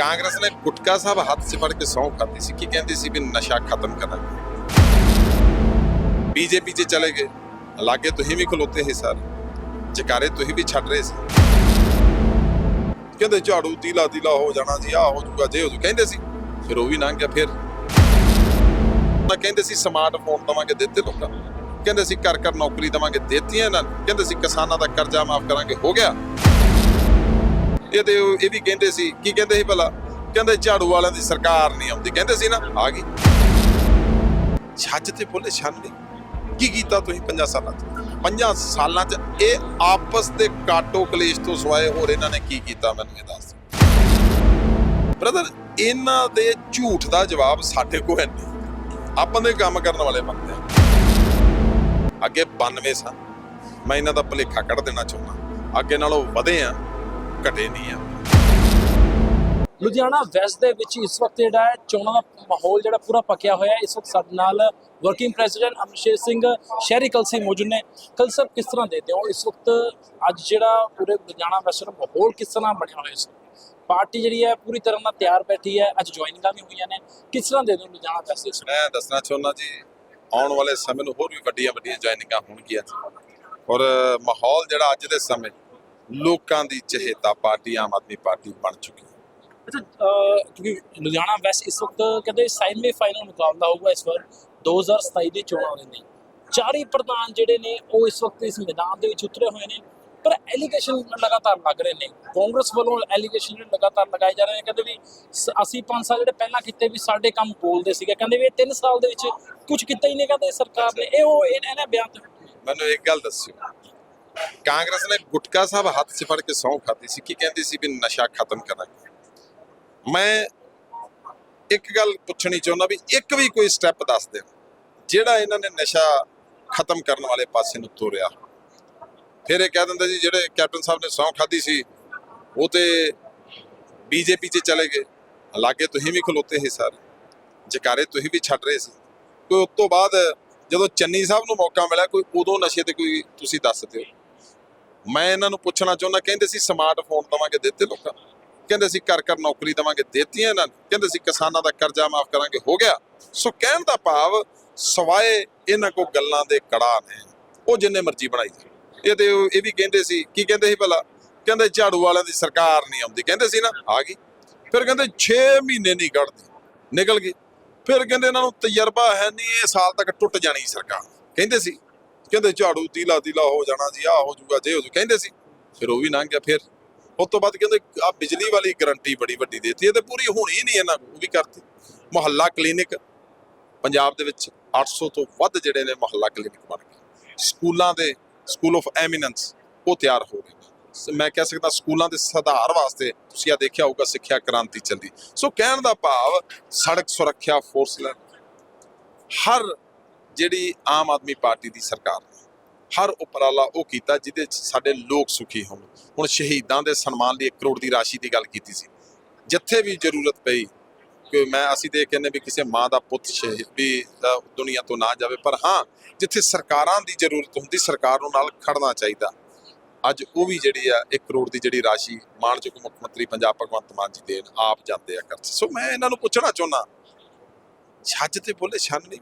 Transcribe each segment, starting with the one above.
ਕਾਂਗਰਸ ਨੇ ਗੁਟਕਾ ਸਾਹਿਬ ਹੱਥ 'ਚ ਫੜ ਕੇ ਸਹੁੰ ਖਾਦੀ ਸੀ। ਕੀ ਕਹਿੰਦੀ ਸੀ ਵੀ ਨਸ਼ਾ ਖਤਮ ਕਰਾਂਗੇ? ਬੀਜੇਪੀ 'ਚ ਚਲੇ ਗਏ। ਲਾਗੇ ਤੁਸੀਂ ਵੀ ਖਲੋਤੇ ਸੀ ਸਾਰੇ। ਜਕਾਰੇ ਤੁਸੀਂ ਵੀ ਛੱਡ ਰਹੇ ਸੀ। ਕਹਿੰਦੇ ਝਾੜੂ ਤੀਲਾ ਤੀਲਾ ਹੋ ਜਾਣਾ ਜੀ ਆ ਹੋ ਜੂਗਾ ਜੇ ਹੋ ਜੂ ਕਹਿੰਦੇ ਸੀ। ਫਿਰ ਉਹ ਵੀ ਲੰਘ ਗਿਆ ਫਿਰ। ਤਾਂ ਕਹਿੰਦੇ ਸੀ ਸਮਾਰਟਫੋਨ ਦਵਾਂਗੇ ਦਿੱਤੇ ਲੋਕਾਂ ਕਹਿੰਦੇ ਸੀ ਘਰ ਘਰ ਨੌਕਰੀ ਦਵਾਂਗੇ ਦਿੱਤੀਆਂ ਇਹਨਾਂ ਨੂੰ। ਕਹਿੰਦੇ ਸੀ ਕਿਸਾਨਾਂ ਦਾ ਕਰਜ਼ਾ ਮਾਫ ਕਰਾਂਗੇ, ਹੋ ਗਿਆ। ਇਹ ਤੇ ਇਹ ਵੀ ਕਹਿੰਦੇ ਸੀ, ਕੀ ਕਹਿੰਦੇ ਸੀ ਭਲਾ? ਕਹਿੰਦੇ ਝਾੜੂ ਵਾਲਿਆਂ ਦੀ ਸਰਕਾਰ ਨਹੀਂ ਆਉਂਦੀ। ਕਹਿੰਦੇ ਸੀ ਨਾ, ਆ ਗਈ। ਛੱਜ ਤੇ ਬੋਲੇ ਛੰਨ ਕੀ ਕੀਤਾ ਤੁਸੀਂ 50 ਸਾਲਾਂ 'ਚ? 50 ਸਾਲਾਂ 'ਚ ਇਹ ਆਪਸ ਦੇ ਕਾਟੋ ਕਲੇਸ਼ ਤੋਂ ਸਿਵਾਏ ਹੋਰ ਇਹਨਾਂ ਨੇ ਕੀ ਕੀਤਾ ਮੈਨੂੰ ਇਹ ਦੱਸ। ਬ੍ਰਦਰ, ਇਹਨਾਂ ਦੇ ਝੂਠ ਦਾ ਜਵਾਬ ਸਾਡੇ ਕੋਲ ਹੈ ਨਹੀਂ। ਆਪਾਂ ਦੇ ਕੰਮ ਕਰਨ ਵਾਲੇ ਬੰਦੇ ਆ ਅੱਗੇ 92 ਸਾਂ ਮੈਂ ਇਹਨਾਂ ਦਾ ਭਲੇਖਾ ਕੱਢ ਦੇਣਾ ਚਾਹੁੰਦਾ। ਅੱਗੇ ਨਾਲੋਂ ਵਧੇ ਆ ਘਟੇ ਨਹੀਂ ਆ। ਲੁਧਿਆਣਾ ਵੈਸਟ ਦੇ ਵਿੱਚ ਇਸ ਵਕਤ ਜਿਹੜਾ ਹੈ ਚੋਣਾਂ ਦਾ ਮਾਹੌਲ ਜਿਹੜਾ ਪੂਰਾ ਪੱਕਿਆ ਹੋਇਆ ਹੈ। ਇਸ ਵਕਤ ਸਾਡੇ ਨਾਲ ਵਰਕਿੰਗ ਪ੍ਰੈਜ਼ੀਡੈਂਟ ਅਮਰਸ਼ੇਰ ਸਿੰਘ ਸ਼ਹਿਰੀ ਕਲਸੀ ਮੌਜੂਦ ਨੇ। ਕਲ ਸਭ ਕਿਸ ਤਰ੍ਹਾਂ ਦੇते ਹੋ ਇਸ ਵਕਤ ਅੱਜ ਜਿਹੜਾ ਪੂਰੇ ਲੁਧਿਆਣਾ ਵੈਸਟ ਦਾ ਮਾਹੌਲ ਕਿਸ ਤਰ੍ਹਾਂ ਬਣਿਆ ਹੋਇਆ ਇਸ ਪਾਰਟੀ ਜਿਹੜੀ ਹੈ ਪੂਰੀ ਤਰ੍ਹਾਂ ਨਾਲ ਤਿਆਰ ਬੈਠੀ ਹੈ। ਅੱਜ ਜੁਆਇਨਿੰਗਾਂ ਵੀ ਹੋਈਆਂ ਨੇ। ਕਿਸ ਤਰ੍ਹਾਂ ਦੇ ਦਿਓ ਲੁਧਿਆਣਾ ਵੈਸਟ ਇਸ? ਮੈਂ ਦੱਸਣਾ ਚਾਹੁੰਦਾ ਜੀ ਆਉਣ ਵਾਲੇ ਸਮੇਂ ਨੂੰ ਹੋਰ ਵੀ ਵੱਡੀਆਂ ਵੱਡੀਆਂ ਜੁਆਇਨਿੰਗਾਂ ਹੋਣਗੀਆਂ ਔਰ ਮਾਹੌਲ ਜਿਹੜਾ ਅੱਜ ਦੇ ਸਮੇਂ ਲੋਕਾਂ ਦੀ ਚਹੇਤਾ ਪਾਰਟੀ ਆਮ ਆਦਮੀ ਪਾਰਟੀ ਬਣ ਚੁੱਕੀ ਹੈ। ਅੱਛਾ ਕਿਉਂਕਿ ਲੁਧਿਆਣਾ ਵੈਸਟ ਇਸ ਵਕਤ ਕਹਿੰਦੇ ਸੈਮੀ ਫਾਈਨਲ ਮੁਕਾਬਲਾ ਹੋਊਗਾ ਇਸ ਵਾਰ 2027 ਦੀ ਚੋਣਾਂ ਦੇ ਲਈ। ਚਾਰੀ ਪ੍ਰਧਾਨ ਜਿਹੜੇ ਨੇ ਉਹ ਇਸ ਵਕਤ ਇਸ ਮੈਦਾਨ ਦੇ ਵਿੱਚ ਉਤਰੇ ਹੋਏ ਨੇ ਪਰ ਐਲੀਗੇਸ਼ਨ ਲਗਾਤਾਰ ਲੱਗ ਰਹੇ ਨੇ। ਕਾਂਗਰਸ ਵੱਲੋਂ ਐਲੀਗੇਸ਼ਨ ਜਿਹੜੇ ਲਗਾਤਾਰ ਲਗਾਏ ਜਾ ਰਹੇ ਨੇ ਕਹਿੰਦੇ ਵੀ ਸ- ਅਸੀਂ 5 ਸਾਲ ਜਿਹੜੇ ਪਹਿਲਾਂ ਕੀਤੇ ਵੀ ਸਾਡੇ ਕੰਮ ਬੋਲਦੇ ਸੀਗੇ ਕਹਿੰਦੇ ਵੀ ਇਹ 3 ਸਾਲ ਦੇ ਵਿੱਚ ਕੁਝ ਕੀਤਾ ਹੀ ਨਹੀਂ ਕਹਿੰਦੇ ਸਰਕਾਰ ਨੇ। ਇਹ ਉਹ ਇਹ- ਇਹਨਾਂ ਬਿਆਨ ਤੇ ਮੈਨੂੰ ਇੱਕ ਗੱਲ ਦੱਸਿਓ। ਕਾਂਗਰਸ ਨੇ ਗੁਟਕਾ ਸਾਹਿਬ ਹੱਥ 'ਚ ਫੜ ਕੇ ਸਹੁੰ ਖਾਦੀ ਸੀ। ਕੀ ਕਹਿੰਦੀ ਸੀ ਵੀ ਨਸ਼ਾ ਖਤਮ ਕਰਾਂਗੇ ਮੈਂ ਇੱਕ ਗੱਲ ਪੁੱਛਣੀ ਚਾਹੁੰਦਾ ਵੀ ਇੱਕ ਵੀ ਕੋਈ ਸਟੈਪ ਦੱਸ ਦੇਣ ਜਿਹੜਾ ਇਹਨਾਂ ਨੇ ਨਸ਼ਾ ਖਤਮ ਕਰਨ ਵਾਲੇ ਪਾਸੇ ਨੂੰ ਤੋਰਿਆ। ਫਿਰ ਇਹ ਕਹਿ ਦਿੰਦੇ ਜੀ ਜਿਹੜੇ ਕੈਪਟਨ ਸਾਹਿਬ ਨੇ ਸਹੁੰ ਖਾਦੀ ਸੀ, ਉਹ ਤੇ ਬੀਜੇਪੀ 'ਚ ਚਲੇ ਗਏ। ਲਾਗੇ ਤੁਸੀਂ ਵੀ ਖਲੋਤੇ ਸੀ ਸਾਰੇ। ਜਕਾਰੇ ਤੁਸੀਂ ਵੀ ਛੱਡ ਰਹੇ ਸੀ। ਕੋਈ ਉਸ ਤੋਂ ਬਾਅਦ ਜਦੋਂ ਚੰਨੀ ਸਾਹਿਬ ਨੂੰ ਮੌਕਾ ਮਿਲਿਆ, ਕੋਈ ਉਦੋਂ ਨਸ਼ੇ ਤੇ ਕੋਈ ਤੁਸੀਂ ਦੱਸ ਦਿਓ। ਮੈਂ ਇਹਨਾਂ ਨੂੰ ਪੁੱਛਣਾ ਚਾਹੁੰਦਾ, ਕਹਿੰਦੇ ਸੀ ਸਮਾਰਟਫੋਨ ਦਵਾਂਗੇ ਦਿੱਤੇ ਲੋਕਾਂ ਨੂੰ। ਕਹਿੰਦੇ ਸੀ ਘਰ ਘਰ ਨੌਕਰੀ ਦਵਾਂਗੇ ਦਿੱਤੀਆਂ ਇਹਨਾਂ ਨੂੰ। ਕਹਿੰਦੇ ਸੀ ਕਿਸਾਨਾਂ ਦਾ ਕਰਜ਼ਾ ਮਾਫ ਕਰਾਂਗੇ, ਹੋ ਗਿਆ। ਸੋ ਕਹਿਣ ਦਾ ਭਾਵ, ਸਵਾਏ ਇਹਨਾਂ ਕੋ ਗੱਲਾਂ ਦੇ ਕੜਾ ਨੇ। ਉਹ ਜਿੰਨੇ ਮਰਜ਼ੀ ਬਣਾਈ ਜਾਣ। ਇਹ ਤੇ ਇਹ ਵੀ ਕਹਿੰਦੇ ਸੀ, ਕੀ ਕਹਿੰਦੇ ਸੀ ਭਲਾ? ਕਹਿੰਦੇ ਝਾੜੂ ਵਾਲਿਆਂ ਦੀ ਸਰਕਾਰ ਨਹੀਂ ਆਉਂਦੀ। ਕਹਿੰਦੇ ਸੀ ਨਾ, ਆ ਗਈ। ਫਿਰ ਕਹਿੰਦੇ 6 ਮਹੀਨੇ ਨਹੀਂ ਕੱਢਦੀ। ਨਿਕਲ ਗਈ। ਫਿਰ ਕਹਿੰਦੇ ਇਹਨਾਂ ਨੂੰ ਤਜਰਬਾ ਹੈ ਨਹੀਂ, ਇਹ ਸਾਲ ਤੱਕ ਟੁੱਟ ਜਾਣੀ ਸਰਕਾਰ। ਕਹਿੰਦੇ ਸੀ ਕਹਿੰਦੇ ਝਾੜੂ ਤੀਲਾ ਤੀਲਾ ਹੋ ਜਾਣਾ ਜੀ ਆ ਹੋ ਜੂਗਾ ਜੇ ਹੋ ਜੂ ਕਹਿੰਦੇ ਸੀ, ਫਿਰ ਉਹ ਵੀ ਲੰਘ ਗਿਆ, ਫਿਰ ਉਸ ਤੋਂ ਬਾਅਦ ਕਹਿੰਦੇ ਆ ਬਿਜਲੀ ਵਾਲੀ ਗਰੰਟੀ ਬੜੀ ਵੱਡੀ ਦੇਤੀ, ਇਹ ਤੇ ਪੂਰੀ ਹੋਣੀ ਨਹੀਂ ਇਹਨਾਂ ਕੋਲ ਵੀ ਕਰਤੀ। ਮੁਹੱਲਾ ਕਲੀਨਿਕ ਪੰਜਾਬ ਦੇ ਵਿੱਚ 800 ਤੋਂ ਵੱਧ ਜਿਹੜੇ ਨੇ ਮੁਹੱਲਾ ਕਲੀਨਿਕ ਬਣ ਗਏ। ਸਕੂਲਾਂ ਦੇ ਸਕੂਲ ਆਫ ਐਮੀਨੈਂਸ ਉਹ ਤਿਆਰ ਹੋ ਗਏ। ਸ- ਮੈਂ ਕਹਿ ਸਕਦਾ ਸਕੂਲਾਂ ਦੇ ਸੁਧਾਰ ਵਾਸਤੇ ਤੁਸੀਂ ਆ ਦੇਖਿਆ ਹੋਊਗਾ ਸਿੱਖਿਆ ਕ੍ਰਾਂਤੀ ਚੱਲੀ ਸੋ ਕਹਿਣ ਦਾ ਭਾਵ, ਸੜਕ ਸੁਰੱਖਿਆ ਫੋਰਸ ਲੈਣ, ਹਰ ਜਿਹੜੀ ਆਮ ਆਦਮੀ ਪਾਰਟੀ ਦੀ ਸਰਕਾਰ ਨੇ ਹਰ ਉਪਰਾਲਾ ਉਹ ਕੀਤਾ ਜਿਹਦੇ ਚ ਸਾਡੇ ਲੋਕ ਸੁਖੀ ਹੋਣ। ਹੁਣ ਸ਼ਹੀਦਾਂ ਦੇ ਸਨਮਾਨ ਲਈ 1 ਕਰੋੜ ਦੀ ਰਾਸ਼ੀ ਦੀ ਗੱਲ ਕੀਤੀ ਸੀ। ਜਿੱਥੇ ਵੀ ਜ਼ਰੂਰਤ ਪਈ ਕਿ ਮੈਂ ਅਸੀਂ ਦੇਖ ਕਹਿੰਦੇ ਵੀ ਕਿਸੇ ਮਾਂ ਦਾ ਪੁੱਤ ਸ਼ਹੀਦ ਵੀ ਅ, ਦੁਨੀਆ ਤੋਂ ਨਾ ਜਾਵੇ ਪਰ ਹਾਂ ਜਿੱਥੇ ਸਰਕਾਰਾਂ ਦੀ ਜ਼ਰੂਰਤ ਹੁੰਦੀ ਸਰਕਾਰ ਨੂੰ ਨਾਲ ਖੜਨਾ ਚਾਹੀਦਾ। ਅੱਜ ਉਹ ਵੀ ਜਿਹੜੀ ਆ 1 ਕਰੋੜ ਦੀ ਜਿਹੜੀ ਰਾਸ਼ੀ ਮਾਨਯੋਗ ਮੁੱਖ ਮੰਤਰੀ ਪੰਜਾਬ ਭਗਵੰਤ ਮਾਨ ਜੀ ਦੇਣ ਆਪ ਜਾਂਦੇ ਆ ਖਰਚ ਸੋ ਮੈਂ ਇਹਨਾਂ ਨੂੰ ਪੁੱਛਣਾ ਚਾਹੁੰਦਾ ਛੱਜ ਤੇ ਬੋਲੇ ਛੰਨ ਨਹੀਂ।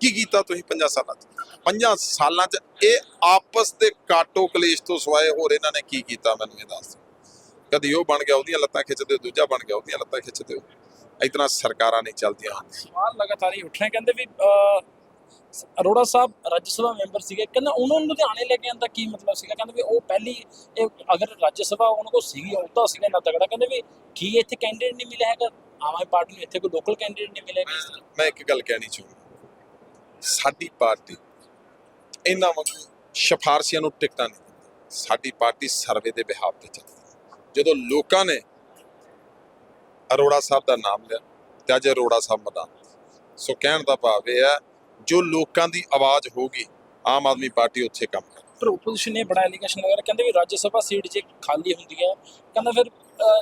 ਕੀ ਕੀਤਾ ਤੁਸੀਂ 50 ਸਾਲਾਂ 'ਚ? 50 ਸਾਲਾਂ 'ਚ ਇਹ ਆਪਸ ਦੇ ਕਾਟੋ ਕਲੇਸ਼ ਤੋਂ ਸਿਵਾਏ ਹੋਰ ਇਹਨਾਂ ਨੇ ਕੀ ਕੀਤਾ ਮੈਨੂੰ ਇਹ ਦੱਸ ਕਦੀ ਉਹ ਬਣ ਗਿਆ ਉਹਦੀਆਂ ਲੱਤਾਂ ਖਿੱਚਦੇ ਦੂਜਾ ਬਣ ਗਿਆ ਉਹਦੀਆਂ ਲੱਤਾਂ ਖਿੱਚਦੇ ਇਤਨਾ ਸਰਕਾਰਾਂ ਨਹੀਂ ਚੱਲਦੀਆਂ। ਸਵਾਲ ਲਗਾਤਾਰ ਹੀ ਉੱਠ ਰਹੇ ਕਹਿੰਦੇ ਵੀ ਅਰੋੜਾ ਸਾਹਿਬ ਰਾਜ ਸਭਾ ਮੈਂਬਰ ਸੀਗੇ ਕਹਿੰਦਾ ਉਹਨਾਂ ਨੂੰ ਲੁਧਿਆਣੇ ਲੈ ਕੇ ਆਂਦਾ ਕੀ ਮਤਲਬ ਸੀਗਾ? ਕਹਿੰਦੇ ਵੀ ਉਹ ਪਹਿਲੀ ਇਹ ਅਗਰ ਰਾਜ ਸਭਾ ਉਹਨਾਂ ਕੋਲ ਸੀਗੀ ਉਹਦਾ ਸੀਗਾ ਨਾ ਤਗੜਾ ਕਹਿੰਦੇ ਵੀ ਕੀ ਇੱਥੇ ਕੈਂਡੀਡੇਟ ਨਹੀਂ ਮਿਲਿਆ ਹੈਗਾ? ਆਮ ਆਦਮੀ ਪਾਰਟੀ ਨੂੰ ਇੱਥੇ ਕੋਈ ਲੋਕਲ ਕੈਂਡੀਡੇਟ ਨਹੀਂ ਮਿਲਿਆ ਮੈਂ ਇੱਕ ਗੱਲ ਕਹਿਣੀ ਚਾਹੁੰਦਾ। ਸਾਡੀ ਪਾਰਟੀ ਇਹਨਾਂ ਵਾਂਗੂ ਸਿਫਾਰਸ਼ੀਆਂ ਨੂੰ ਟਿਕਟਾਂ ਨਹੀਂ ਦਿੰਦੀ। ਸਾਡੀ ਪਾਰਟੀ ਸਰਵੇ ਦੇ ਬਿਹਾਫ ਤੇ ਚੱਲਦੀ। ਜਦੋਂ ਲੋਕਾਂ ਨੇ ਅਰੋੜਾ ਸਾਹਿਬ ਦਾ ਨਾਮ ਲਿਆ ਤੇ ਅੱਜ ਅਰੋੜਾ ਸਾਹਿਬ ਮੈਦਾਨ ਸੋ ਕਹਿਣ ਦਾ ਭਾਵ ਇਹ ਹੈ ਜੋ ਲੋਕਾਂ ਦੀ ਆਵਾਜ਼ ਹੋਗੀ ਆਮ ਆਦਮੀ ਪਾਰਟੀ ਉੱਥੇ ਕੰਮ ਕਰ ਪਰ ਆਪੋਜੀਸ਼ਨ ਨੇ ਬੜਾ ਐਲੀਗੇਸ਼ਨ ਲਗਾ ਰਿਹਾ ਕਹਿੰਦੇ ਵੀ ਰਾਜ ਸਭਾ ਸੀਟ ਜੇ ਖਾਲੀ ਹੁੰਦੀ ਹੈ ਕਹਿੰਦਾ ਫਿਰ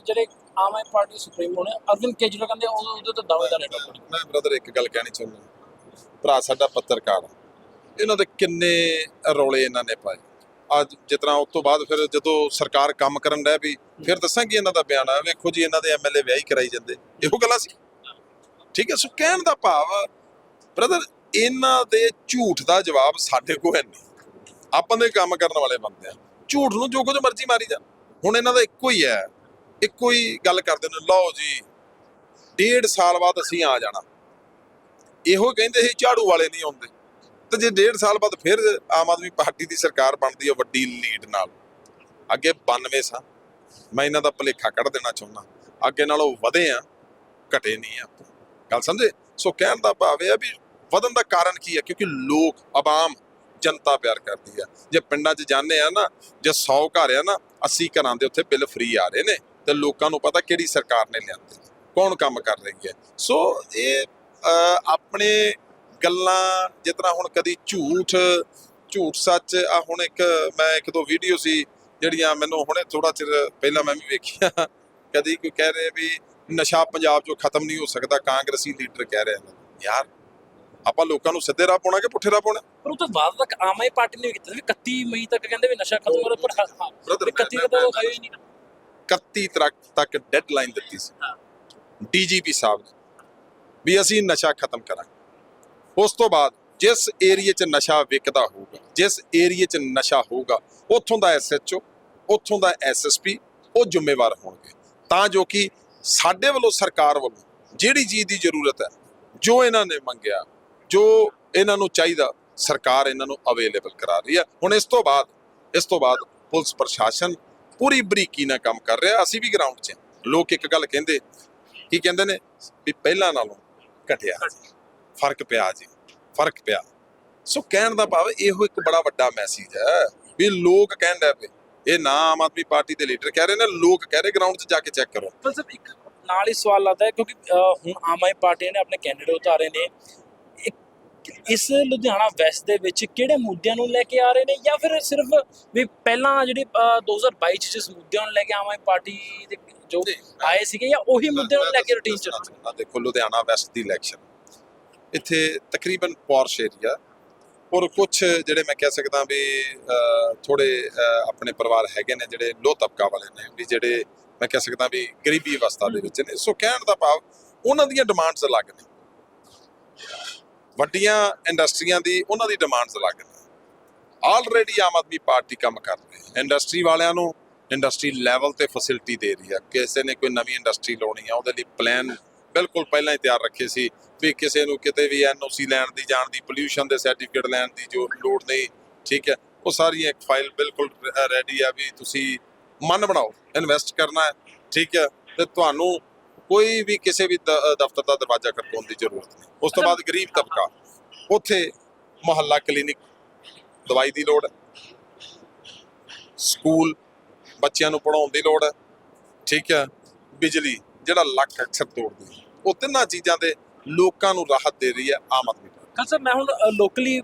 ਜਿਹੜੇ ਆਮ ਆਦਮੀ ਪਾਰਟੀ ਸੁਪਰੀਮੋ ਨੇ ਅਰਵਿੰਦ ਕੇਜਰੀਵਾਲ ਕਹਿੰਦੇ ਉਹ- ਉਹਦੇ ਤੋਂ ਦਾਅਵੇਦਾਰ ਹੈ ਮੈਂ ਬ੍ਰਦਰ ਇੱਕ ਗੱਲ ਕਹਿਣੀ ਚਾਹੁੰਦਾ। ਭਰਾ ਸਾਡਾ ਪੱਤਰਕਾਰ ਇਹਨਾਂ ਦੇ ਕਿੰਨੇ ਰੌਲੇ ਇਹਨਾਂ ਨੇ ਪਾਏ। ਅੱਜ ਜਿਤਨਾ ਉਸ ਤੋਂ ਬਾਅਦ ਫਿਰ ਜਦੋਂ ਸਰਕਾਰ ਕੰਮ ਕਰਨ ਡਿਆ ਵੀ, ਫਿਰ ਦੱਸਾਂਗੇ ਇਹਨਾਂ ਦਾ ਬਿਆਨ ਆ? ਵੇਖੋ ਜੀ, ਇਹਨਾਂ ਦੇ ਐਮਐਲਏ ਵਿਆਹ ਹੀ ਕਰਾਈ ਜਾਂਦੇ। ਇਹੋ ਗੱਲਾਂ ਸੀ। ਠੀਕ ਹੈ, ਸੋ ਕਹਿਣ ਦਾ ਭਾਵ ਬ੍ਰਦਰ ਇਹਨਾਂ ਦੇ ਝੂਠ ਦਾ ਜਵਾਬ ਸਾਡੇ ਕੋਲ ਹੈ ਨਹੀਂ। ਆਪਾਂ ਦੇ ਕੰਮ ਕਰਨ ਵਾਲੇ ਬੰਦੇ ਆ। ਝੂਠ ਨੂੰ ਜੋ ਕੁਝ ਮਰਜ਼ੀ ਮਾਰੀ ਜਾ ਹੁਣ ਇਹਨਾਂ ਦਾ ਇੱਕੋ ਹੀ ਹੈ। ਇੱਕੋ ਹੀ ਗੱਲ ਕਰਦੇ ਨੇ, ਲਓ ਜੀ, ਡੇਢ ਸਾਲ ਬਾਅਦ ਅਸੀਂ ਆ ਜਾਣਾ। ਇਹੋ ਕਹਿੰਦੇ ਸੀ, ਝਾੜੂ ਵਾਲੇ ਨਹੀਂ ਆਉਂਦੇ। ਤੇ ਜੇ ਡੇਢ ਸਾਲ ਬਾਅਦ ਫਿਰ ਆਮ ਆਦਮੀ ਪਾਰਟੀ ਦੀ ਸਰਕਾਰ ਬਣਦੀ ਹੈ ਵੱਡੀ ਲੀਡ ਨਾਲ, ਅੱਗੇ 92 ਸਾਂ ਮੈਂ ਇਹਨਾਂ ਦਾ ਭਲੇਖਾ ਕੱਢ ਦੇਣਾ ਚਾਹੁੰਦਾ, ਅੱਗੇ ਨਾਲੋਂ ਵਧੇ ਆ ਘਟੇ ਨਹੀਂ ਆ ਗੱਲ ਸਮਝੇ? ਸੋ ਕਹਿਣ ਦਾ ਭਾਵ ਇਹ ਆ ਵੀ ਵਧਣ ਦਾ ਕਾਰਨ ਕੀ ਹੈ? ਕਿਉਂਕਿ ਲੋਕ ਆਵਾਮ, ਜਨਤਾ ਪਿਆਰ ਕਰਦੀ ਆ ਜੇ ਪਿੰਡਾਂ 'ਚ ਜਾਂਦੇ ਆ ਨਾ, ਜੇ 100 ਘਰ ਆ ਨਾ 80 ਘਰਾਂ ਦੇ ਉੱਥੇ ਬਿੱਲ ਫ੍ਰੀ ਆ ਰਹੇ ਨੇ, ਤੇ ਲੋਕਾਂ ਨੂੰ ਪਤਾ ਕਿਹੜੀ ਸਰਕਾਰ ਨੇ ਲਿਆਂਦੇ। ਕੌਣ ਕੰਮ ਕਰ ਰਹੀ ਹੈ? ਸੋ ਇਹ ਆਪਣੇ ਗੱਲਾਂ ਜਿਤਨਾ ਹੁਣ ਕਦੀ ਝੂਠ ਝੂਠ ਸੱਚ ਆ ਹੁਣ ਇੱਕ ਮੈਂ ਇੱਕ ਦੋ ਵੀਡੀਓ ਸੀ ਜਿਹੜੀਆਂ ਮੈਨੂੰ ਹੁਣੇ ਥੋੜਾ ਚਿਰ ਪਹਿਲਾਂ ਮੈਂ ਵੀ ਵੇਖੀਆਂ। ਕਦੀ ਕੋਈ ਕਹਿ ਰਿਹਾ ਵੀ ਨਸ਼ਾ ਪੰਜਾਬ 'ਚੋਂ ਖਤਮ ਨਹੀਂ ਹੋ ਸਕਦਾ ਕਾਂਗਰਸੀ ਲੀਡਰ ਕਹਿ ਰਹੇ। ਯਾਰ ਆਪਾਂ ਲੋਕਾਂ ਨੂੰ ਸਿੱਧੇ ਰਾਹ ਪਾਉਣਾ ਕਿ ਪੁੱਠੇ ਰਾਹ ਪਾਉਣਾ? ਪਰ ਉਹ ਤੋਂ ਬਾਅਦ ਤੱਕ ਆਮ ਆਦਮੀ ਪਾਰਟੀ ਨੇ ਕੀਤਾ ਵੀ 31 ਮਈ ਤੱਕ ਕਹਿੰਦੇ ਵੀ ਨਸ਼ਾ ਖਤਮ ਹੋ ਪਰ ਹਾਂ Brother, ਵੀ 31 ਮੈਂ- ਤੱਕ ਉਹ ਹੋਇਆ ਹੀ ਨਹੀਂ 31 ਤੱਕ ਤੱਕ ਡੈਡਲਾਈਨ ਦਿੱਤੀ ਸੀ। ਹਾਂ। ਡੀਜੀਪੀ ਸਾਹਿਬ ਵੀ ਅਸੀਂ ਨਸ਼ਾ ਖਤਮ ਕਰਾਂਗੇ। ਉਸ ਤੋਂ ਬਾਅਦ ਜਿਸ ਏਰੀਏ 'ਚ ਨਸ਼ਾ ਵਿਕਦਾ ਹੋਊਗਾ, ਜਿਸ ਏਰੀਏ 'ਚ ਨਸ਼ਾ ਹੋਊਗਾ, ਉੱਥੋਂ ਦਾ ਐਸਐਚਓ ਉੱਥੋਂ ਦਾ ਐਸਐਸਪੀ ਉਹ ਜ਼ਿੰਮੇਵਾਰ ਹੋਣਗੇ। ਤਾਂ ਜੋ ਕਿ ਸਾਡੇ ਵੱਲੋਂ ਸਰਕਾਰ ਵੱਲੋਂ ਜਿਹੜੀ ਚੀਜ਼ ਦੀ ਜ਼ਰੂਰਤ ਹੈ, ਜੋ ਇਹਨਾਂ ਨੇ ਮੰਗਿਆ, ਜੋ ਇਹਨਾਂ ਨੂੰ ਚਾਹੀਦਾ, ਸਰਕਾਰ ਇਹਨਾਂ ਨੂੰ ਅਵੇਲੇਬਲ ਕਰਾ ਰਹੀ ਹੈ। ਹੁਣ ਇਸ ਤੋਂ ਬਾਅਦ, ਇਸ ਤੋਂ ਬਾਅਦ ਪੁਲਿਸ ਪ੍ਰਸ਼ਾਸਨ ਪੂਰੀ ਬਰੀਕੀ ਨਾਲ ਕੰਮ ਕਰ ਰਿਹਾ। ਅਸੀਂ ਵੀ ਗਰਾਊਂਡ 'ਚ ਹਾਂ। ਲੋਕ ਇੱਕ ਗੱਲ ਕਹਿੰਦੇ, ਕੀ ਕਹਿੰਦੇ ਨੇ? ਵੀ ਪਹਿਲਾਂ ਨਾਲੋਂ ਘਟਿਆ। ਫ਼ਰਕ ਪਿਆ ਜੀ ਫ਼ਰਕ ਪਿਆ। ਸੋ ਕਹਿਣ ਦਾ ਭਾਵ ਇਹੋ ਇੱਕ ਬੜਾ ਵੱਡਾ ਮੈਸੇਜ ਹੈ ਵੀ ਲੋਕ ਕਹਿੰਦੇ ਪਏ ਇਹ ਨਾ ਆਮ ਆਦਮੀ ਪਾਰਟੀ ਦੇ ਲੀਡਰ ਕਹਿ ਰਹੇ ਨੇ ਲੋਕ ਕਹਿ ਰਹੇ ਗਰਾਊਂਡ 'ਚ ਜਾ ਕੇ ਚੈੱਕ ਕਰੋ। ਪਰ ਇੱਕ ਨਾਲ ਹੀ ਸਵਾਲ ਆਉਂਦਾ ਹੈ ਕਿਉਂਕਿ ਹੁਣ ਆਮ ਆਦਮੀ ਪਾਰਟੀ ਨੇ ਆਪਣੇ ਕੈਂਡੀਡੇਟ ਉਤਾਰੇ ਨੇ ਇਸ ਲੁਧਿਆਣਾ ਵੈਸਟ ਦੇ ਵਿੱਚ ਕਿਹੜੇ ਮੁੱਦਿਆਂ ਨੂੰ ਲੈ ਕੇ ਆ ਰਹੇ ਨੇ ਜਾਂ ਫਿਰ ਸਿਰਫ ਵੀ ਪਹਿਲਾਂ ਜਿਹੜੀ ਅਹ, 2022 ਚ ਜਿਸ ਮੁੱਦਿਆਂ ਨੂੰ ਲੈ ਕੇ ਆਮ ਆਦਮੀ ਪਾਰਟੀ ਦੇ ਜੋ ਆਏ ਸੀਗੇ ਜਾਂ ਉਹੀ ਮੁੱਦਿਆਂ ਨੂੰ ਲੈ ਕੇ ਰੂਟੀਨ ਚ ਦੱਸਣਾ ਚਾਹੁੰਦਾ, ਦੇਖੋ ਲੁਧਿਆਣਾ ਵੈਸਟ ਦੀ ਇਲੈਕਸ਼ਨ ਇੱਥੇ ਤਕਰੀਬਨ ਪੌਰਸ਼ ਏਰੀਆ। ਔਰ ਕੁਝ ਜਿਹੜੇ ਮੈਂ ਕਹਿ ਸਕਦਾ ਵੀ ਥੋੜੇ ਆਪਣੇ ਪਰਿਵਾਰ ਹੈਗੇ ਨੇ ਜਿਹੜੇ ਲੋ ਤਬਕਾ ਵਾਲੇ ਨੇ ਵੀ ਜਿਹੜੇ ਮੈਂ ਕਹਿ ਸਕਦਾ ਵੀ ਗਰੀਬੀ ਅਵਸਥਾ ਦੇ ਵਿੱਚ ਨੇ। ਸੋ ਕਹਿਣ ਦਾ ਭਾਵ ਉਹਨਾਂ ਦੀਆਂ ਡਿਮਾਂਡਸ ਅਲੱਗ ਨੇ। ਵੱਡੀਆਂ ਇੰਡਸਟਰੀਆਂ ਦੀ ਉਹਨਾਂ ਦੀ ਡਿਮਾਂਡਸ ਅਲੱਗ ਨੇ। ਆਲਰੇਡੀ ਆਮ ਆਦਮੀ ਪਾਰਟੀ ਕੰਮ ਕਰ ਰਹੀ ਹੈ। ਇੰਡਸਟਰੀ ਵਾਲਿਆਂ ਨੂੰ ਇੰਡਸਟਰੀ ਲੈਵਲ ਤੇ ਫੈਸਿਲਿਟੀ ਦੇ ਰਹੀ ਹੈ। ਕਿਸੇ ਨੇ ਕੋਈ ਨਵੀਂ ਇੰਡਸਟਰੀ ਲਾਉਣੀ ਆ, ਉਹਦੇ ਲਈ ਪਲਾਨ ਬਿਲਕੁਲ ਪਹਿਲਾਂ ਹੀ ਤਿਆਰ ਰੱਖੇ ਸੀ ਵੀ ਕਿਸੇ ਨੂੰ ਕਿਤੇ ਵੀ ਐਨਓਸੀ ਲੈਣ ਦੀ, ਜਾਣ ਦੀ ਪੋਲਿਊਸ਼ਨ ਦੇ ਸਰਟੀਫਿਕੇਟ ਲੈਣ ਦੀ ਜੋ ਲੋੜ ਨਹੀਂ, ਠੀਕ ਹੈ। ਉਹ ਸਾਰੀ ਇੱਕ ਫਾਈਲ ਬਿਲਕੁਲ ਰੈਡੀ ਆ ਵੀ ਤੁਸੀਂ ਮਨ ਬਣਾਓ ਇਨਵੈਸਟ ਕਰਨਾ ਹੈ ਠੀਕ ਹੈ। ਤੇ ਤੁਹਾਨੂੰ ਕੋਈ ਵੀ ਕਿਸੇ ਵੀ ਦਫ਼ਤਰ ਦਾ ਦਰਵਾਜ਼ਾ ਖੜਕਾਉਣ ਦੀ ਜ਼ਰੂਰਤ ਨਹੀਂ। ਉਸ ਤੋਂ ਬਾਅਦ ਗਰੀਬ ਤਬਕਾ। ਉੱਥੇ ਮੁਹੱਲਾ ਕਲੀਨਿਕ ਦਵਾਈ ਦੀ ਲੋੜ। ਹੈ ਸਕੂਲ ਬੱਚਿਆਂ ਨੂੰ ਪੜਾਉਣ ਦੀ ਲੋੜ। ਹੈ ਠੀਕ ਹੈ? ਬਿਜਲੀ ਜਿਹੜਾ ਲੱਕ ਅਕਸਰ ਤੋੜਦੀ ਹੈ। ਉਹ ਤਿੰਨਾਂ ਚੀਜ਼ਾਂ ਦੇ ਲੋਕਾਂ ਨੂੰ ਰਾਹਤ ਦੇ ਰਹੀ ਹੈ ਆਮ ਆਦਮੀ ਪਾਰਟੀ। ਸਾਹਿਬ ਮੈਂ ਹੁਣ ਲੋਕਲੀ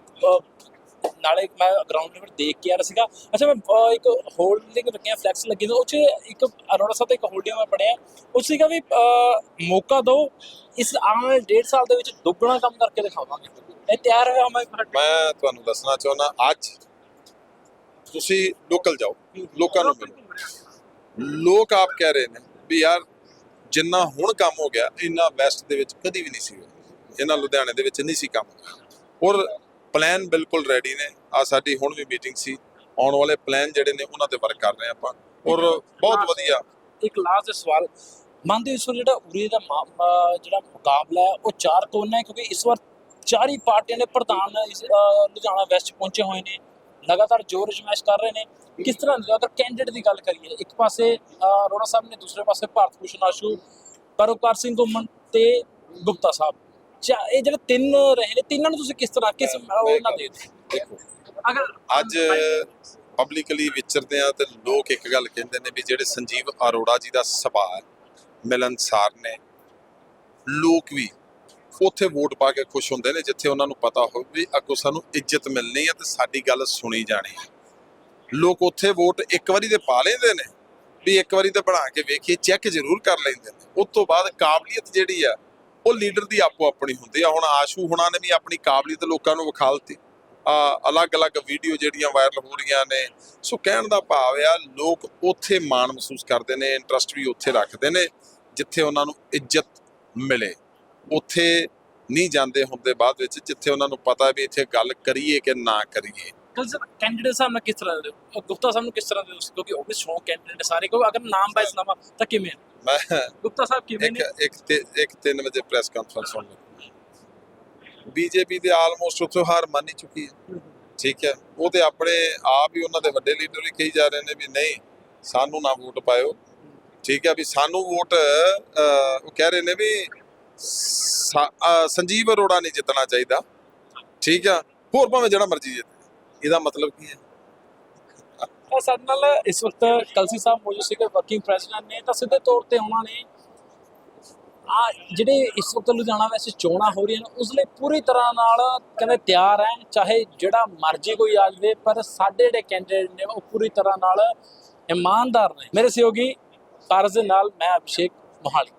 ਨਾਲੇ ਮੈਂ ਗਰਾਊਂਡ ਲੈਵਲ ਦੇਖ ਕੇ ਆ ਰਿਹਾ ਸੀਗਾ। ਅੱਛਾ, ਮੈਂ ਇੱਕ ਹੋਲਡਿੰਗ ਲੱਗੀਆਂ ਫਲੈਕਸ ਲੱਗੇ ਉਹ ਚ ਇੱਕ ਅਰੋੜਾ ਸਾਹਿਬ ਦਾ ਇੱਕ ਹੋਲਡਿੰਗ ਮੈਂ ਪੜਿਆ ਉਹ ਸੀਗਾ ਵੀ ਮੌਕਾ ਦਿਓ ਇਸ ਆਉਣ ਵਾਲੇ ਡੇਢ ਸਾਲ ਦੇ ਵਿੱਚ ਦੁੱਗਣਾ ਕੰਮ ਕਰਕੇ ਦਿਖਾਵਾਂਗੇ। ਇਹ ਤਿਆਰ ਹੋਇਆ ਮੈਂ ਮੈਂ ਤੁਹਾਨੂੰ ਦੱਸਣਾ ਚਾਹੁੰਦਾ, ਅੱਜ ਤੁਸੀਂ ਲੋਕਲ ਜਾਓ, ਲੋਕਾਂ ਨੂੰ ਮਿਲੋ। ਲੋਕ ਆਪ ਕਹਿ ਰਹੇ ਨੇ ਵੀ ਯਾਰ, ਜਿੰਨਾ ਹੁਣ ਕੰਮ ਹੋ ਗਿਆ, ਇੰਨਾ ਵੈਸਟ ਦੇ ਵਿੱਚ ਕਦੀ ਵੀ ਨਹੀਂ ਸੀ ਇਹਨਾਂ ਲੁਧਿਆਣੇ ਦੇ ਵਿੱਚ ਨਹੀਂ ਸੀ ਕੰਮ। ਔਰ ਪਲਾਨ ਬਿਲਕੁਲ ਰੈਡੀ ਨੇ। ਆ ਸਾਡੀ ਹੁਣ ਵੀ ਮੀਟਿੰਗ ਸੀ। ਆਉਣ ਵਾਲੇ ਪਲਾਨ ਜਿਹੜੇ ਨੇ ਉਹਨਾਂ ਤੇ ਵਰਕ ਕਰ ਰਹੇ ਆਪਾਂ। ਔਰ ਬਹੁਤ ਵਧੀਆ। ਇੱਕ ਲਾਸਟ ਸਵਾਲ। ਮੰਨਦੇ ਇਸ ਵਾਰ ਜਿਹੜਾ ਉਰੇ ਦਾ ਜਿਹੜਾ ਮੁਕਾਬਲਾ ਹੈ ਉਹ ਚਾਰ ਕੋਨਾ ਹੈ? ਕਿਉਂਕਿ ਇਸ ਵਾਰ ਚਾਰ ਪਾਰਟੀਆਂ ਦੇ ਪ੍ਰਧਾਨ ਲੁਧਿਆਣਾ ਵੈਸਟ ਪਹੁੰਚੇ ਹੋਏ ਨੇ। ਲਗਾਤਾਰ ਜੋਰ ਅਜਮਾਇਸ਼ ਕਰ ਰਹੇ ਨੇ। ਕਿਸ ਤਰ੍ਹਾਂ ਲਗਾਤਾਰ ਕੈਂਡੀਡੇਟ ਦੀ ਗੱਲ ਕਰੀਏ? ਇੱਕ ਪਾਸੇ ਅਰੋੜਾ ਸਾਹਿਬ ਨੇ ਦੂਸਰੇ ਪਾਸੇ ਭਾਰਤ ਭੂਸ਼ਣ ਆਸ਼ੂ ਪਰੋਕਾਰ ਸਿੰਘ ਘੁੰਮਣ ਤੇ ਗੁਪਤਾ ਸਾਹਿਬ। ਇਹ ਜਿਹੜੇ ਤਿੰਨ ਰਹੇ ਨੇ ਤਿੰਨਾਂ ਨੂੰ ਤੁਸੀਂ ਕਿਸ ਤਰ੍ਹਾਂ ਕਿਸ ਉਹ ਨਾ ਦੇ। ਦੇਖੋ ਅਗਰ ਅੱਜ ਪਬਲਿਕਲੀ ਵਿਚਰਦੇ ਆ ਤੇ ਲੋਕ ਇੱਕ ਗੱਲ ਕਹਿੰਦੇ ਨੇ ਵੀ ਜਿਹੜੇ ਸੰਜੀਵ ਅਰੋੜਾ ਜੀ ਦਾ ਸੁਭਾਅ ਮਿਲਨਸਾਰ ਨੇ ਲੋਕ ਵੀ ਉੱਥੇ ਵੋਟ ਪਾ ਕੇ ਖੁਸ਼ ਹੁੰਦੇ ਨੇ ਜਿੱਥੇ ਉਹਨਾਂ ਨੂੰ ਪਤਾ ਹੋਵੇ ਵੀ ਅੱਗੋਂ ਸਾਨੂੰ ਇੱਜ਼ਤ ਮਿਲਣੀ ਹੈ ਤੇ ਸਾਡੀ ਗੱਲ ਸੁਣੀ ਜਾਣੀ ਹੈ ਲੋਕ ਉੱਥੇ ਵੋਟ ਇੱਕ ਵਾਰੀ ਤੇ ਪਾ ਲੈਂਦੇ ਨੇ ਵੀ ਇੱਕ ਵਾਰੀ ਤੇ ਬਣਾ ਕੇ ਵੇਖੀਏ ਚੈੱਕ ਜ਼ਰੂਰ ਕਰ ਲੈਂਦੇ ਨੇ ਉਸ ਤੋਂ ਬਾਅਦ ਕਾਬਲੀਅਤ ਜਿਹੜੀ ਆ ਉਹ ਲੀਡਰ ਦੀ ਆਪੋ ਆਪਣੀ ਹੁੰਦੀ ਆ। ਹੁਣ ਆਸ਼ੂ ਹੁਣਾਂ ਨੇ ਵੀ ਆਪਣੀ ਕਾਬਲੀਅਤ ਲੋਕਾਂ ਨੂੰ ਵਿਖਾਲਤੀ ਆ ਅਲੱਗ-ਅਲੱਗ ਵੀਡੀਓ ਜਿਹੜੀਆਂ ਵਾਇਰਲ ਹੋ ਰਹੀਆਂ ਨੇ। ਸੋ ਕਹਿਣ ਦਾ ਭਾਵ ਆ ਲੋਕ ਉੱਥੇ ਮਾਣ ਮਹਿਸੂਸ ਕਰਦੇ ਨੇ ਇੰਟਰਸਟ ਵੀ ਉੱਥੇ ਰੱਖਦੇ ਨੇ ਜਿੱਥੇ ਉਹਨਾਂ ਨੂੰ ਇੱਜ਼ਤ ਮਿਲੇ। ਉੱਥੇ ਨਹੀਂ ਜਾਂਦੇ ਹੁੰਦੇ ਬਾਅਦ ਵਿੱਚ ਜਿੱਥੇ ਉਹਨਾਂ ਨੂੰ ਪਤਾ ਵੀ ਇੱਥੇ ਗੱਲ ਕਰੀਏ ਕਿ ਨਾ ਕਰੀਏ। ਕੈਂਡੀਡੇਟ ਸਾਹਿਬ ਨਾਲ ਕਿਸ ਤਰ੍ਹਾਂ ਦੇ ਹੋ? ਗੁਪਤਾ ਸਾਹਿਬ ਨੂੰ ਕਿਸ ਤਰ੍ਹਾਂ ਦੇ? ਕਿਉਂਕਿ ਉਹ ਵੀ ਸਟਰੋਂਗ ਕੈਂਡੀਡੇਟ ਸਾਰੇ। ਕੋ ਅਗਰ ਨਾਮ ਵਾਈਜ਼ ਨਾਮ ਤਾਂ ਕਿਵੇਂ ਮੈਂ ਗੁਪਤਾ ਸਾਹਿਬ ਕਿਵੇਂ ਇੱਕ ਨੇ? ਇੱਕ ਤੇ ਇੱਕ 3 ਵਜੇ ਪ੍ਰੈਸ ਕਾਨਫਰੰਸ ਹੋਣੀ ਬੀਜੇਪੀ ਦੇ ਆਲਮੋਸਟ ਉੱਥੋਂ ਹਾਰ ਮੰਨ ਹੀ ਚੁੱਕੀ ਹੈ। ਠੀਕ ਹੈ। ਉਹ ਤੇ ਆਪਣੇ ਆਪ ਹੀ ਉਹਨਾਂ ਦੇ ਵੱਡੇ ਲੀਡਰ ਵੀ ਕਹੀ ਜਾ ਰਹੇ ਨੇ ਵੀ ਨਹੀਂ ਸਾਨੂੰ ਨਾ ਵੋਟ ਪਾਇਓ। ਠੀਕ ਹੈ ਵੀ ਸਾਨੂੰ ਵੋਟ ਉਹ ਕਹਿ ਰਹੇ ਨੇ ਵੀ ਸੰਜੀਵ ਅਰੋੜਾ ਨਹੀਂ ਜਿੱਤਣਾ ਚਾਹੀਦਾ। ਠੀਕ ਆ ਹੋਰ ਭਾਵੇਂ ਜਿਹੜਾ ਮਰਜ਼ੀ ਜਿੱਤੇ। ਇਹਦਾ ਮਤਲਬ ਕੀ ਹੈ? ਤਾਂ ਸਾਡੇ ਨਾਲ ਇਸ ਵਕਤ ਕਲਸੀ ਸਾਹਿਬ ਮੌਜੂਦ ਸੀਗੇ ਵਰਕਿੰਗ ਪ੍ਰੈਜ਼ੀਡੈਂਟ ਨੇ। ਤਾਂ ਸਿੱਧੇ ਤੌਰ ਤੇ ਉਹਨਾਂ ਨੇ ਆ ਜਿਹੜੇ ਇਸ ਵਕਤ ਲੁਧਿਆਣਾ ਵਿੱਚ ਚੋਣਾਂ ਹੋ ਰਹੀਆਂ ਨੇ, ਉਸ ਲਈ ਪੂਰੀ ਤਰ੍ਹਾਂ ਨਾਲ ਕਹਿੰਦੇ ਤਿਆਰ ਹੈ, ਚਾਹੇ ਜਿਹੜਾ ਮਰਜ਼ੀ ਕੋਈ ਆ ਜਾਵੇ, ਪਰ ਸਾਡੇ ਜਿਹੜੇ ਕੈਂਡੀਡੇਟ ਨੇ, ਉਹ ਪੂਰੀ ਤਰ੍ਹਾਂ ਨਾਲ ਇਮਾਨਦਾਰ ਨੇ। ਮੇਰੇ ਸਹਿਯੋਗੀ ਕਾਰਜ ਦੇ ਨਾਲ ਮੈਂ ਅਭਿਸ਼ੇਕ ਮੋਹਾਲੀ।